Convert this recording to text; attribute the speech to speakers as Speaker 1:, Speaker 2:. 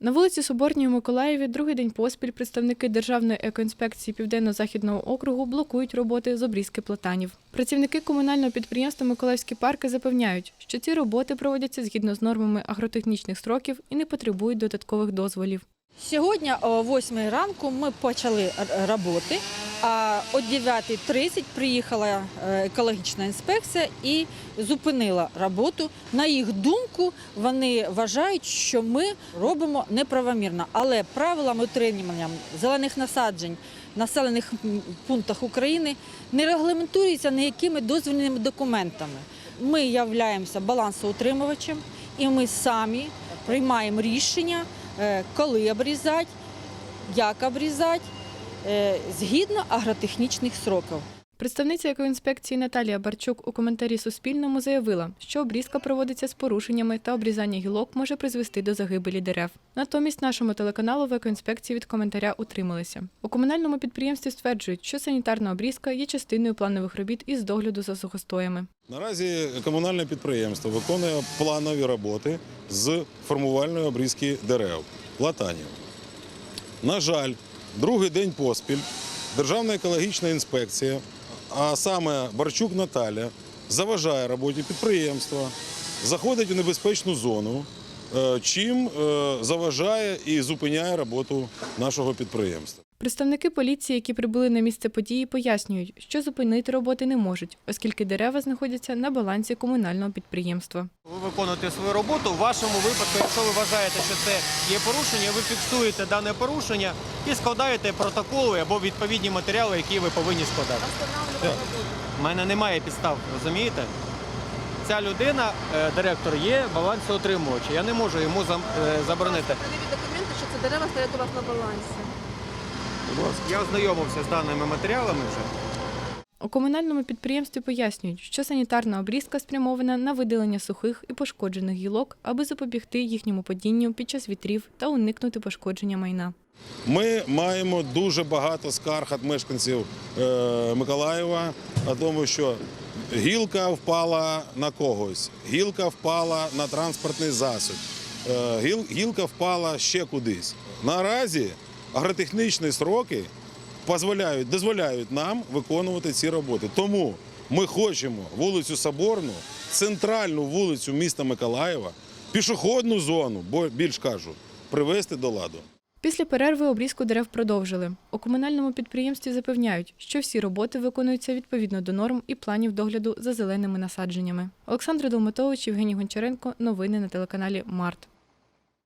Speaker 1: На вулиці Соборній у Миколаєві другий день поспіль представники Державної екоінспекції Південно-Західного округу блокують роботи з обрізки платанів. Працівники комунального підприємства Миколаївські парки запевняють, що ці роботи проводяться згідно з нормами агротехнічних строків і не потребують додаткових дозволів.
Speaker 2: Сьогодні о 8 ранку ми почали роботи, а о 9.30 приїхала е, екологічна інспекція і зупинила роботу. На їх думку, вони вважають, що ми робимо неправомірно, але правилами утримання зелених насаджень в населених пунктах України не регламентується ніякими дозвільними документами. Ми являємося балансоутримувачем і ми самі приймаємо рішення, е, коли обрізати, як обрізати, згідно агротехнічних сроків.
Speaker 1: Представниця екоінспекції Наталія Барчук у коментарі Суспільному заявила, що обрізка проводиться з порушеннями та обрізання гілок може призвести до загибелі дерев. Натомість нашому телеканалу в екоінспекції від коментаря утрималися. У комунальному підприємстві стверджують, що санітарна обрізка є частиною планових робіт із догляду за сухостоями.
Speaker 3: Наразі комунальне підприємство виконує планові роботи з формувальної обрізки дерев, платанів. На жаль, другий день поспіль Державна екологічна інспекція, а саме Барчук Наталя, заважає роботі підприємства, заходить у небезпечну зону, е, чим е, заважає і зупиняє роботу нашого підприємства.
Speaker 1: Представники поліції, які прибули на місце події, пояснюють, що зупинити роботи не можуть, оскільки дерева знаходяться на балансі комунального підприємства.
Speaker 4: Ви виконуєте свою роботу. У вашому випадку, якщо ви вважаєте, що це є порушення, ви фіксуєте дане порушення і складаєте протоколи або відповідні матеріали, які ви повинні складати. У мене немає підстав, розумієте? Ця людина, е, директор, є балансоутримувачем. Я не можу йому е, заборонити.
Speaker 5: Документи, що це дерева стоять у вас на балансі.
Speaker 4: Я ознайомився з даними матеріалами вже.
Speaker 1: У комунальному підприємстві пояснюють, що санітарна обрізка спрямована на видалення сухих і пошкоджених гілок, аби запобігти їхньому падінню під час вітрів та уникнути пошкодження майна.
Speaker 3: Ми маємо дуже багато скарг від мешканців е, Миколаєва о тому, що гілка впала на когось, гілка впала на транспортний засіб, е, гілка впала ще кудись. Наразі агротехнічні сроки дозволяють, нам виконувати ці роботи. Тому ми хочемо вулицю Соборну, центральну вулицю міста Миколаєва, пішохідну зону, бо більш кажу, привести до ладу.
Speaker 1: Після перерви обрізку дерев продовжили. У комунальному підприємстві запевняють, що всі роботи виконуються відповідно до норм і планів догляду за зеленими насадженнями. Олександр Долматович, Євгеній Гончаренко. Новини на телеканалі Март.